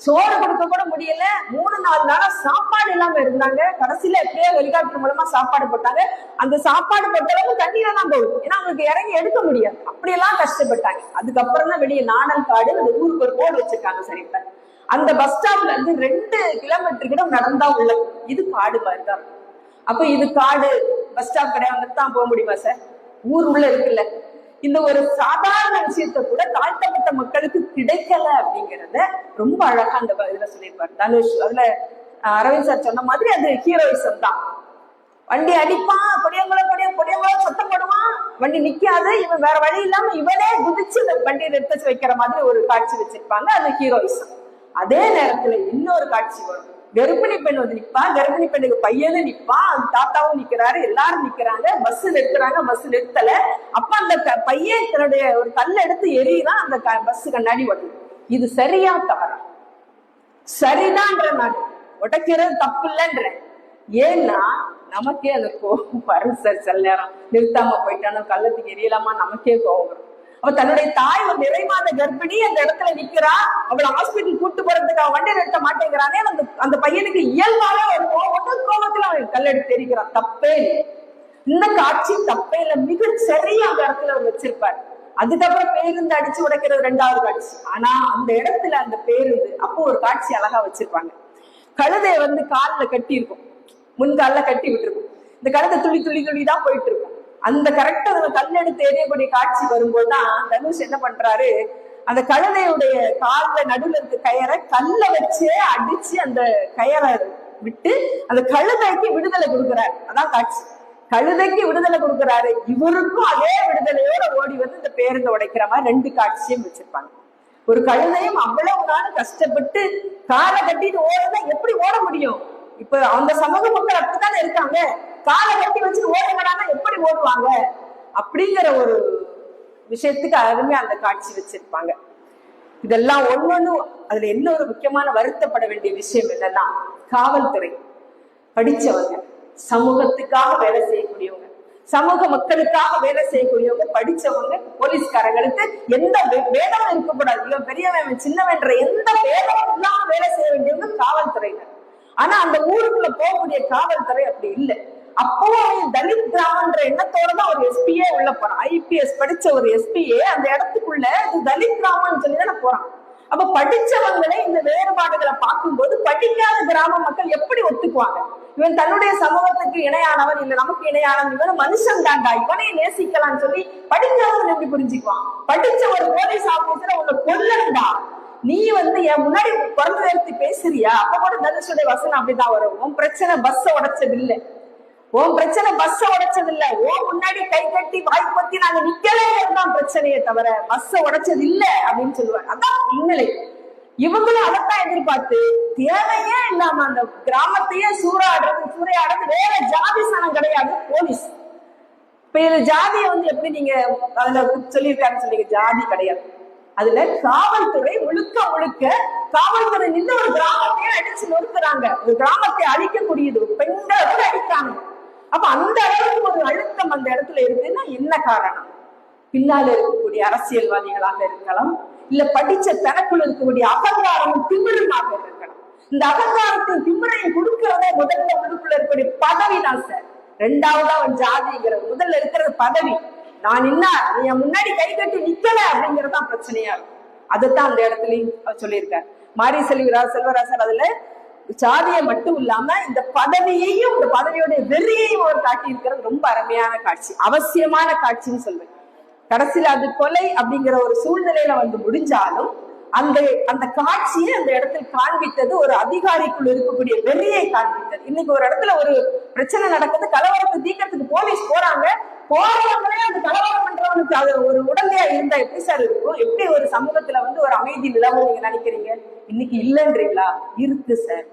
சோறு கொடுக்க கூட முடியல. மூணு நாலு நாளா சாப்பாடு இல்லாம இருந்தாங்க. கடைசியில எப்படியோ ஹெலிகாப்டர் மூலமா சாப்பாடு போட்டாங்க. அந்த சாப்பாடு போட்டளவு தண்ணியில தான் போகும் ஏன்னா அவங்களுக்கு இறங்கி எடுக்க முடியாது. அப்படியெல்லாம் கஷ்டப்பட்டாங்க. அதுக்கப்புறம் தான் வெளியே நாணல் காடு அந்த ஊருக்கு ஒரு போர்டு வச்சிருக்காங்க சரி இப்ப. அந்த பஸ் ஸ்டாப்ல இருந்து ரெண்டு கிலோமீட்டர் கிட்ட நடந்தா உள்ள. இது காடு மாதிரி தான். அப்ப இது காடு பஸ் ஸ்டாப் கிடையாது தான் போக முடியுமா சார் ஊர் உள்ள இருக்குல்ல. இந்த ஒரு சாதாரண விஷயத்த கூட தாழ்த்தப்பட்ட மக்களுக்கு கிடைக்கல அப்படிங்கறத ரொம்ப அழகா அந்த இதுல சொல்லியிருப்பாரு. தனுஷ் அதுல அரவிந்த் சார் சொன்ன மாதிரி அது ஹீரோயிசம் தான். வண்டி அடிப்பான் கொடியங்குளம் கொடிய கொடியங்குளம் சத்தம் போடுவான். வண்டி நிக்காது இவன் வேற வழி இல்லாம இவனே குதிச்சு இந்த வண்டியை நிறுத்த வைக்கிற மாதிரி ஒரு காட்சி வச்சிருப்பாங்க. அது ஹீரோயிசம் அதே நேரத்துல இன்னொரு காட்சி வரும். கர்ப்பிணி பெண் வந்து நிப்பா கர்ப்பிணி பெண்ணுக்கு பையனும் நிப்பா அந்த தாத்தாவும் நிக்கிறாரு எல்லாரும் நிக்கிறாங்க பஸ் நிறுத்துறாங்க பஸ் நிறுத்தல. அப்ப அந்த பையன் தன்னுடைய ஒரு கல்லை எடுத்து எரியுதான் அந்த பஸ் கண்ணாடி வருது இது சரியா தவறா? சரிதான்ற நான் உடைக்கிறது தப்பு இல்லைன்ற ஏன்னா நமக்கே அந்த கோபம் வரும் சார் சில நேரம். நிறுத்தாம போயிட்டானோ கள்ளத்துக்கு எரியலாமா? நமக்கே கோபம் வரும். அவ தன்னுடைய தாய் ஒரு நிறைமாத கர்ப்பிணி அந்த இடத்துல நிக்கிறா அவளை ஹாஸ்பிட்டல் கூட்டு போறதுக்கு அவன் வண்டி நிறுத்த மாட்டேங்கிறானே அந்த அந்த பையனுக்கு இயல்பாவே ஒரு கோபம் கோபத்துல அவன் கல்லெடுத்து தெரிகிறான் தப்பே இந்த காட்சி தப்பே இல்ல. மிக சரியா அந்த இடத்துல அவர் வச்சிருப்பார். அதுக்கப்புறம் பேருந்து அடிச்சு உடைக்கிறது ரெண்டாவது காட்சி. ஆனா அந்த இடத்துல அந்த பேருந்து அப்போ ஒரு காட்சி அழகா வச்சிருப்பாங்க. கழுதைய வந்து கால்ல கட்டி இருக்கும் முன் கட்டி விட்டுருக்கும். இந்த கழுதை துளி துளி துளி தான் போயிட்டு இருக்கும். அந்த கரெக்டா நம்ம கல் எடுத்து எரியக்கூடிய காட்சி வரும்போது தான் தனுஷ் என்ன பண்றாரு? அந்த கழுதையுடைய கால நடுவுல இருக்க கயரை கல்ல வச்சே அடிச்சு அந்த கயரை விட்டு அந்த கழுதைக்கு விடுதலை கொடுக்கிறார். அதான் காட்சி. கழுதைக்கு விடுதலை கொடுக்கிறாரு. இவருக்கும் அதே விடுதலையோட ஓடி வந்து இந்த பேருந்தை உடைக்கிற மாதிரி ரெண்டு காட்சியும் வச்சிருப்பாங்க. ஒரு கழுதையும் அவ்வளவு நாள் கஷ்டப்பட்டு காலை கட்டிட்டு ஓடுனா எப்படி ஓட முடியும்? இப்ப அந்த சமூக மக்கள் அப்படித்தானே இருக்காங்க? காலை கட்டி வச்சு ஓடுங்கடாம எப்படி ஓடுவாங்க? அப்படிங்கிற ஒரு விஷயத்துக்கு அருமையா அந்த காட்சி வச்சிருப்பாங்க. இதெல்லாம் ஒவ்வொன்றும் அதுல என்ன ஒரு முக்கியமான வருத்தப்பட வேண்டிய விஷயம் என்னன்னா காவல்துறை படிச்சவங்க சமூகத்துக்காக வேலை செய்யக்கூடியவங்க சமூக மக்களுக்காக வேலை செய்யக்கூடியவங்க படிச்சவங்க போலீஸ்காரங்களுக்கு எந்த வே- வேதமும் இருக்கக்கூடாது. இவன் பெரியவன் சின்னவன்ற எந்த வேதமும் இல்லாம வேலை செய்ய வேண்டியவங்க காவல்துறையினர். ஆனா அந்த ஊருக்குள்ள போகக்கூடிய காவல்துறை அப்படி இல்லை. அப்போ அவன் தலித் கிராமன்ற எண்ணத்தோட தான் ஒரு எஸ்பியே உள்ள போறான். ஐபிஎஸ் படிச்ச ஒரு எஸ்பியே அந்த இடத்துக்குள்ள இது தலித் கிராமம்னு சொல்லி தானே போறான். அப்ப படிச்சவங்களே இந்த வேறுபாடுகளை பார்க்கும்போது படிக்காத கிராம மக்கள் எப்படி ஒத்துக்குவாங்க? இவன் தன்னுடைய சமூகத்துக்கு இணையானவன் இல்ல நமக்கு இணையானவன். இவன் மனுஷன் தாண்டா இவனை நேசிக்கலாம்னு சொல்லி படிக்காதவன் எப்படி புரிஞ்சுக்குவான்? படிச்ச ஒரு போலீஸ் ஆபீசர் உன்னை கொல்லண்டா நீ வந்து என் முன்னாடி பிறந்த உயர்த்தி பேசுறியா? அப்ப கூட தனுஷுடைய வசனம் அப்படிதான் வரும். உன் பிரச்சனை பஸ் உடைச்சதில்லை. உன் பிரச்சனை பஸ் உடைச்சதில்ல. ஓ முன்னாடி கை கட்டி வாய் பத்தி நாங்க நிக்கவே தான் பிரச்சனையே தவிர பஸ் உடைச்சது இல்ல அப்படின்னு சொல்லுவாங்க. அதான் இன்னலை இவங்களும் அதைத்தான் எதிர்பார்த்து தேவையே இல்லாம அந்த கிராமத்தையே சூறாடுறது சூறையாடுறது வேற ஜாதி சனம் கிடையாது போலீஸ். இப்ப இதுல ஜாதியை வந்து எப்படி நீங்க அதுல சொல்லியிருக்காருன்னு சொன்னீங்க ஜாதி கிடையாது. அதுல காவல்துறை முழுக்க முழுக்க காவல்துறை நின்று ஒரு கிராமத்தையே அடிச்சு நொறுக்குறாங்க. ஒரு கிராமத்தை அழிக்கக்கூடியது பெண்களை கூட அடிக்கிறாங்க அப்ப அந்த அளவுக்கு ஒரு அழுத்தம் அந்த இடத்துல இருக்குன்னா என்ன காரணம்? பின்னால இருக்கக்கூடிய அரசியல்வாதிகளாக இருக்கலாம் இல்ல படிச்ச தனக்குள்ள இருக்கக்கூடிய அகங்காரமும் திமிருமாக இருக்கலாம். இந்த அகங்காரத்தையும் திமிரையும் கொடுக்கிறதே முதல்ல உள்ளுக்குள்ள இருக்கக்கூடிய பதவி தான் சார். ரெண்டாவது அவன் ஜாதிங்கிற முதல்ல இருக்கிறது பதவி. நான் என்ன நீ என் முன்னாடி கை கட்டி நிக்கல அப்படிங்கறதான் பிரச்சனையா இருக்கும். அதைத்தான் அந்த இடத்துலயும் அவர் சொல்லியிருக்காரு. மாரி செல்வரா செல்வராசர் அதுல சாதியை மட்டும் இல்லாம இந்த பதவியையும் இந்த பதவியோட வெறியையும் அவர் காட்டி இருக்கிறது ரொம்ப அருமையான காட்சி அவசியமான காட்சின்னு சொல்வேன். கடைசியில அது கொலை அப்படிங்கிற ஒரு சூழ்நிலையில வந்து முடிஞ்சாலும் அந்த அந்த காட்சியை அந்த இடத்தில் காண்பித்தது ஒரு அதிகாரிக்குள் இருக்கக்கூடிய வெறியை காண்பித்தது. இன்னைக்கு ஒரு இடத்துல ஒரு பிரச்சனை நடக்குது கலவரத்தை தீக்கிறதுக்கு போலீஸ் போறாங்க போறவங்களே அந்த கலவரம் பண்றவனுக்கு அது ஒரு உடந்தையா இருந்தா எப்படி சார் இருக்கும்? எப்படி ஒரு சமூகத்துல வந்து ஒரு அமைதி நிலவும் நீங்க நினைக்கிறீங்க? இன்னைக்கு இல்லைன்றீங்களா? இருக்கு சார்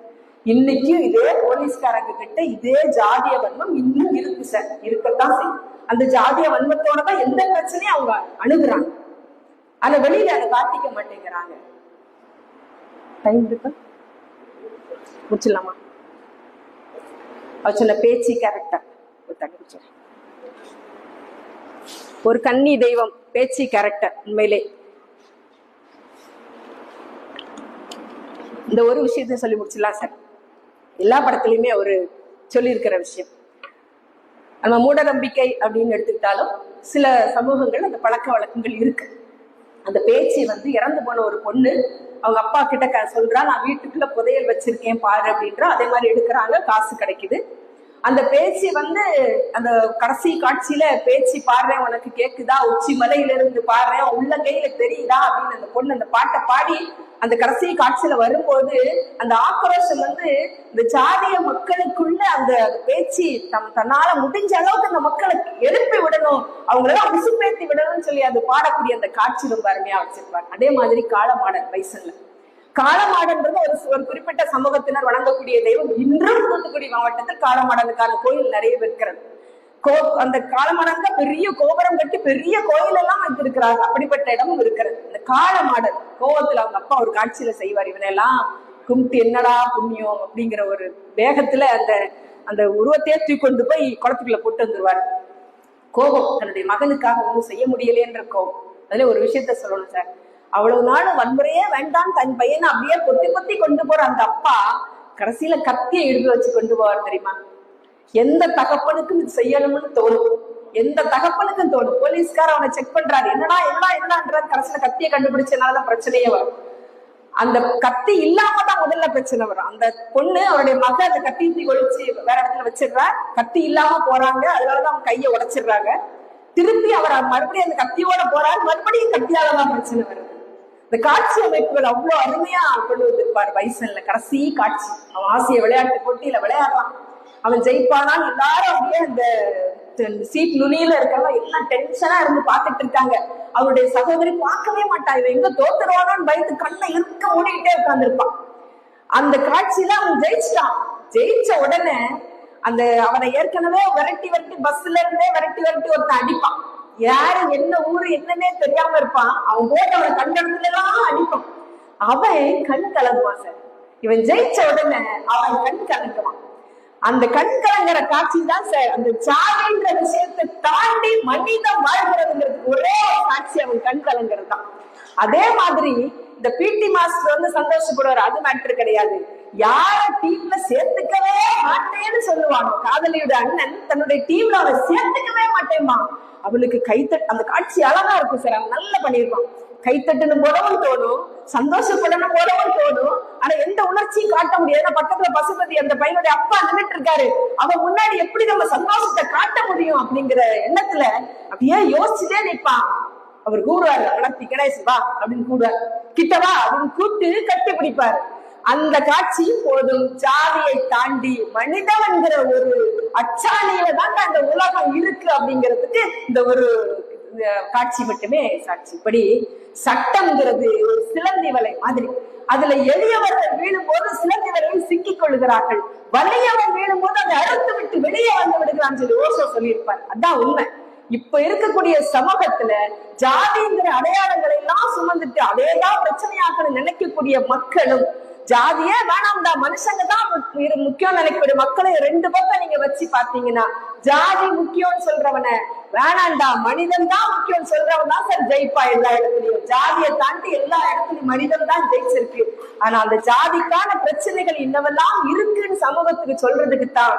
இன்னைக்கும் இதே போலீஸ்காரங்க கிட்ட இதே ஜாதிய வன்மம் இன்னும் இருக்கு சார் இருக்கத்தான் செய்யும். அந்த ஜாதிய வன்மத்தோட தான் எந்த பிரச்சனையும் அவங்க அணுகுறாங்க. ஆனா வெளியில அதை காட்டிக்க மாட்டேங்கிறாங்க. டைம் இருக்கா? முடிச்சிடலாமா? அவர் சொன்ன பேச்சு கேரக்டர் ஒரு தண்ணி ஒரு கன்னி தெய்வம் பேச்சு கேரக்டர் உண்மையிலே. இந்த ஒரு விஷயத்த சொல்லி முடிச்சிடலாம் சார் எல்லா படத்துலையுமே அவரு சொல்லியிருக்கிற விஷயம். நம்ம மூட நம்பிக்கை அப்படின்னு எடுத்துக்கிட்டாலும் சில சமூகங்கள் அந்த பழக்க வழக்கங்கள் இருக்கு. அந்த பேச்சு வந்து இறந்து போன ஒரு பொண்ணு அவங்க அப்பா கிட்ட சொல்றா நான் வீட்டுக்குள்ள புதையல் வச்சிருக்கேன் பாரு அப்படின்றா அதே மாதிரி எடுக்கிறாங்க காசு கிடைக்குது. அந்த பேச்சு வந்து அந்த கடைசி காட்சியில பேச்சு பாடுறேன் உனக்கு கேக்குதா? உச்சி மலையில இருந்து பாடுறேன் உள்ள கையில தெரியுதா? அப்படின்னு அந்த பொண்ணு அந்த பாட்டை பாடி அந்த கடைசி காட்சியில வரும்போது அந்த ஆக்ரோஷம் வந்து இந்த சாதிய மக்களுக்குள்ள அந்த பேச்சு தம் தன்னால முடிஞ்ச அளவுக்கு அந்த மக்களை எழுப்பி விடணும். அவங்களெல்லாம் உசுப்பேத்தி விடணும்னு சொல்லி அது பாடக்கூடிய அந்த காட்சி ரொம்ப அருமையா வச்சிருப்பார். அதே மாதிரி காலமாடல் வயசுல. காலமாடன்றது ஒரு ஒரு குறிப்பிட்ட சமூகத்தினர் வணங்கக்கூடிய தெய்வம். இன்றும் தூத்துக்குடி மாவட்டத்தில் காலமாடனுக்கான கோயில் நிறைய இருக்கிறது. கோ அந்த காலமாடன் தான் பெரிய கோபுரம் கட்டி பெரிய கோயில் எல்லாம் வைத்திருக்கிறாங்க. அப்படிப்பட்ட இடமும் இருக்கிறது. இந்த காலமாடன் கோவத்துல அவங்க அப்பா ஒரு காட்சியில செய்வார். இவனெல்லாம் கும்பிட்டு என்னடா புண்ணியம் அப்படிங்கிற ஒரு வேகத்துல அந்த அந்த உருவத்தையே தூக்கி கொண்டு போய் குளத்துக்குள்ள போட்டு வந்துருவாரு. கோபம் தன்னுடைய மகனுக்காக ஒன்றும் செய்ய முடியலேன்ற கோபம். அதுல ஒரு விஷயத்த சொல்லணும் சார். அவ்வளவு நாள் வன்முறையே வேண்டாம் தன் பையனை அப்படியே பொத்தி பொத்தி கொண்டு போற அந்த அப்பா கடைசியில கத்தியை இடுப்பு வச்சு கொண்டு போவார் தெரியுமா? எந்த தகப்பனுக்கும் இது செய்யணும்னு தோணும். எந்த தகப்பனுக்கும் தோணும். போலீஸ்கார அவனை செக் பண்றாரு. என்னடா என்னடா என்னடான்றாரு. கடைசியில கத்தியை கண்டுபிடிச்சனாலதான் பிரச்சனையே வரும். அந்த கத்தி இல்லாம தான் முதல்ல பிரச்சனை வரும். அந்த பொண்ணு அவருடைய மக அந்த கத்தி தீ ஒழிச்சு வேற இடத்துல வச்சிடுறா. கத்தி இல்லாம போறாங்க. அதனாலதான் அவங்க கையை உடைச்சிடுறாங்க. திருப்பி அவர் மறுபடியும் அந்த கத்தியோட போறாரு. மறுபடியும் கத்தியால தான் பிரச்சனை வருது இந்த காட்சி அமைப்புகள் அவ்வளவு அருமையா கொண்டு வந்திருப்பார் பைசன்ல. கடைசி காட்சி. அவன் ஆசிய விளையாட்டு போட்டியில விளையாடுறான் அவன் ஜெயிப்பானான் எல்லாரும் அப்படியே அந்த சீட் நுனியில இருக்கிறவங்க எல்லாம் டென்ஷனா இருந்து பாத்துட்டு இருக்காங்க. அவருடைய சகோதரி பார்க்கவே மாட்டா. இவன் எங்க தோத்துருவானோன்னு பயந்து கண்ணை இருக்க மூடிக்கிட்டே உட்காந்துருப்பான் அந்த காட்சியில அவன் ஜெயிச்சிட்டான். ஜெயிச்ச உடனே அந்த அவனை ஏற்கனவே விரட்டி விரட்டி பஸ்ல இருந்தே விரட்டி விரட்டி ஒருத்தன் அடிப்பான். யாரு என்ன ஊரு என்னன்னே தெரியாம இருப்பான். அவன் போட்டு அவனை கண்டத்துல எல்லாம் அடிப்பான். அவன் கண் கலங்குவான் சார். இவன் ஜெயிச்ச உடனே அவன் கண் கலங்குவான். அந்த கண் கலங்குற காட்சி தான் சார் அந்த சாதின்ற விஷயத்தை தாண்டி மனிதம் வாழ்கிறதுங்கிறது ஒரே காட்சி அவன் கண் கலங்குறது தான். அதே மாதிரி இந்த பிடி மாஸ்டர் வந்து சந்தோஷப்படுவார் அது மேட்ரு கிடையாது. யார டீம்ல சேர்த்துக்கவே மாட்டேன்னு சொல்லுவானோ? காதலியோட அண்ணன் தன்னுடைய டீம்ல அவனை சேர்த்துக்கவே மாட்டேமா அவளுக்கு கைத்தட்டு அந்த காட்சி அழகா இருக்கும் சார். அவன் நல்லா பண்ணிருப்பான் கைத்தட்டணும் போலவும் தோணும். சந்தோஷப்படணும் போலவும் தோணும். ஆனா எந்த உணர்ச்சியும் காட்ட முடியாது. ஏன்னா பக்கத்துல பசுபதி அந்த பையனுடைய அப்பா நின்னுட்டு இருக்காரு. அவன் முன்னாடி எப்படி நம்ம சந்தோஷத்தை காட்ட முடியும் அப்படிங்கிற எண்ணத்துல அப்படியே யோசிச்சுட்டே நிற்பான் அவர் கூடுவாரு வளர்த்தி கணேசன் வா அப்படின்னு கூடுவார் கிட்டவா அப்படின்னு கூப்பிட்டு கட்டி பிடிப்பாரு. அந்த காட்சி போதும். ஜாதியை தாண்டி மனிதம் என்கிற ஒரு அச்சாணியில தான் அந்த உலகம் இருக்கு அப்படிங்கிறதுக்கு இந்த ஒரு காட்சி மட்டுமே சாட்சி. இப்படி சட்டம்ங்கிறது ஒரு சிலந்தி வலை மாதிரி. அதுல எளியவர்கள் வீழும் போது சிலந்தி வலையில் சிக்கிக் கொள்கிறார்கள். வலியவன் வீழும் போது அதை அறுத்து விட்டு வெளியே வந்து விடுகிறான்னு சொல்லி ஓசோ சொல்லியிருப்பார். அதான் உண்மை. இப்ப இருக்கக்கூடிய சமூகத்துல ஜாதிங்கிற அடையாளங்களை எல்லாம் சுமந்துட்டு அதேதான் பிரச்சனையாக்கணும் நினைக்கக்கூடிய மக்களும் ஜாதியே வேணாம்டா. மனுஷங்க தான் முக்கியம் நினைக்கக்கூடிய மக்களை ரெண்டு பக்கம் நீங்க வச்சு பாத்தீங்கன்னா ஜாதி முக்கியம்னு சொல்றவன வேணாண்டா மனிதன் தான் முக்கியம் சொல்றவன் தான் சார் ஜெயிப்பா எல்லா இடத்துலயும். ஜாதியை தாண்டி எல்லா இடத்துலயும் மனிதன் தான் ஜெயிச்சிருக்கு. ஆனா அந்த ஜாதிக்கான பிரச்சனைகள் இன்னவெல்லாம் இருக்குன்னு சமூகத்துக்கு சொல்றதுக்கு தான்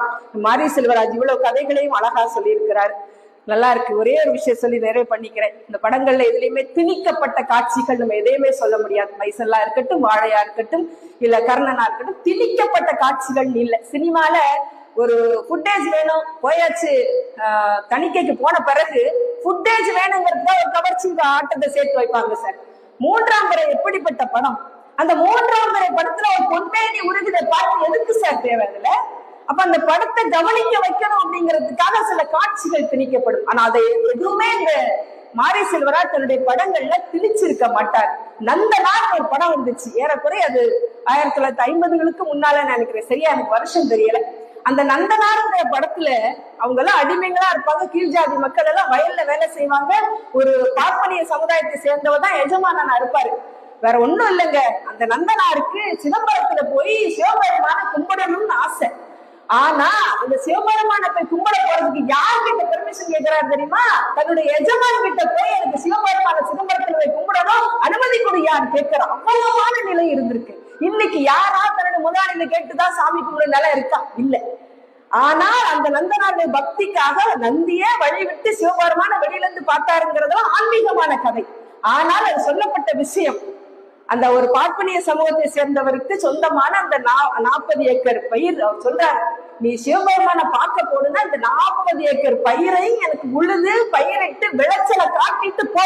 மாரி செல்வராஜ் இவ்வளவு கதைகளையும் அழகா சொல்லியிருக்கிறார். நல்லா இருக்கு. ஒரே ஒரு விஷயம் சொல்லி நிறைவு பண்ணிக்கிறேன். இந்த படங்கள்ல எதுலயுமே திணிக்கப்பட்ட காட்சிகள் நம்ம எதையுமே சொல்ல முடியாது. மைசல்லா இருக்கட்டும் வாழையா இருக்கட்டும் இல்ல கர்ணனா இருக்கட்டும் திணிக்கப்பட்ட காட்சிகள் இல்ல. சினிமால ஒரு ஃபுட்டேஜ் வேணும். போயாச்சு ஆஹ், தணிக்கைக்கு போன பிறகு ஃபுட்டேஜ் வேணுங்கிறதுக்கு ஒரு கவர்ச்சி இந்த ஆட்டத்தை சேர்த்து வைப்பாங்க சார். மூன்றாம் முறை எப்படிப்பட்ட படம்? அந்த மூன்றாம் முறை படத்துல ஒரு பொன்மேனி உருகுதை பார்த்து எதுக்கு சார் தேவை அதுல? அப்ப அந்த படத்தை கவனிக்க வைக்கணும் அப்படிங்கிறதுக்காக சில காட்சிகள் திணிக்கப்படும். ஆனா அதை எதுவுமே இந்த மாரி செல்வரா தன்னுடைய படங்கள்ல திணிச்சிருக்க மாட்டார். நந்தனார் ஒரு படம் வந்துச்சு. ஏறக்குறைய அது ஆயிரத்தி தொள்ளாயிரத்தி ஐம்பதுகளுக்கு முன்னால நினைக்கிறேன். சரியா எனக்கு வருஷம் தெரியல. அந்த நந்தனாருங்கிற படத்துல அவங்க எல்லாம் அடிமைகளா இருப்பாங்க. கீழ் ஜாதி மக்கள் எல்லாம் வயல்ல வேலை செய்வாங்க. ஒரு பார்ப்பனிய சமுதாயத்தை சேர்ந்தவர் தான் எஜமானனா இருப்பாரு. வேற ஒண்ணும் இல்லைங்க. அந்த நந்தனாருக்கு சிதம்பரத்துல போய் சிவபெருமான கும்பிடணும்னு ஆசை. ஆனா அந்த சிவபெருமான போய் கும்பிட போறதுக்கு யார் கிட்ட பெர்மிஷன் கேட்கிறார் தெரியுமா? தன்னுடைய எஜமான் கிட்ட போய் எனக்கு சிவபெருமான சிதம்பரத்தில் போய் கும்பிடணும் அனுமதி கொடு யார் கேட்கிறான் அவ்வளவான நிலை இருந்திருக்கு. இன்னைக்கு யாரா தன்னுடைய முதலாளியில கேட்டுதான் சாமி கும்பிட நிலை இருக்கா? இல்ல. ஆனால் அந்த நந்தனாருடைய பக்திக்காக நந்தியே வழிவிட்டு சிவபெருமான வெளியிலிருந்து பார்த்தாருங்கிறதெல்லாம் பார்த்தாருங்கிறதும் ஆன்மீகமான கதை. ஆனால் அது சொல்லப்பட்ட விஷயம். அந்த ஒரு பார்ப்பனிய சமூகத்தை சேர்ந்தவருக்கு சொந்தமான அந்த நாற்பது ஏக்கர் பயிர் அவர் சொல்றாரு. நீ சிவபெருமான பார்க்க போடுனா இந்த நாற்பது ஏக்கர் பயிரை எனக்கு உழுது பயிரிட்டு விளைச்சலை காட்டிட்டு போ.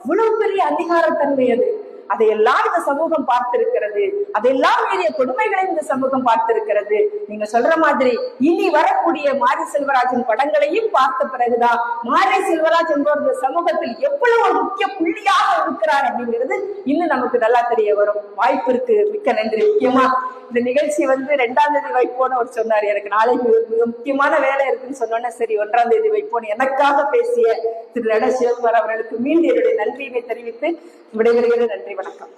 இவ்வளவு பெரிய அதிகாரத்தன்மை அது. அதையெல்லாம் இந்த சமூகம் பார்த்திருக்கிறது. அதையெல்லாம் மீறிய கொடுமைகளை இந்த சமூகம் பார்த்திருக்கிறது. நீங்க சொல்ற மாதிரி இனி வரக்கூடிய மாரி செல்வராஜன் படங்களையும் பார்த்த பிறகுதான் மாரி செல்வராஜ் என்பவர் இந்த சமூகத்தில் எவ்வளவு ஒரு முக்கிய புள்ளியாக இருக்கிறார் அப்படிங்கிறது இன்னும் நமக்கு நல்லா தெரிய வரும். வாய்ப்பு இருக்கு மிக்க நன்றி. முக்கியமா இந்த நிகழ்ச்சி வந்து ரெண்டாம் தேதி வைப்போன்னு அவர் சொன்னார். எனக்கு நாளைக்கு ஒரு மிக முக்கியமான வேலை இருக்குன்னு சொன்னோன்னே சரி ஒன்றாம் தேதி வைப்போன்னு எனக்காக பேசிய திரு நட சிவகுமார் அவர்களுக்கு மீண்டும் என்னுடைய நன்றியினை தெரிவித்து விடைபெறுகிறேன். நன்றி 好。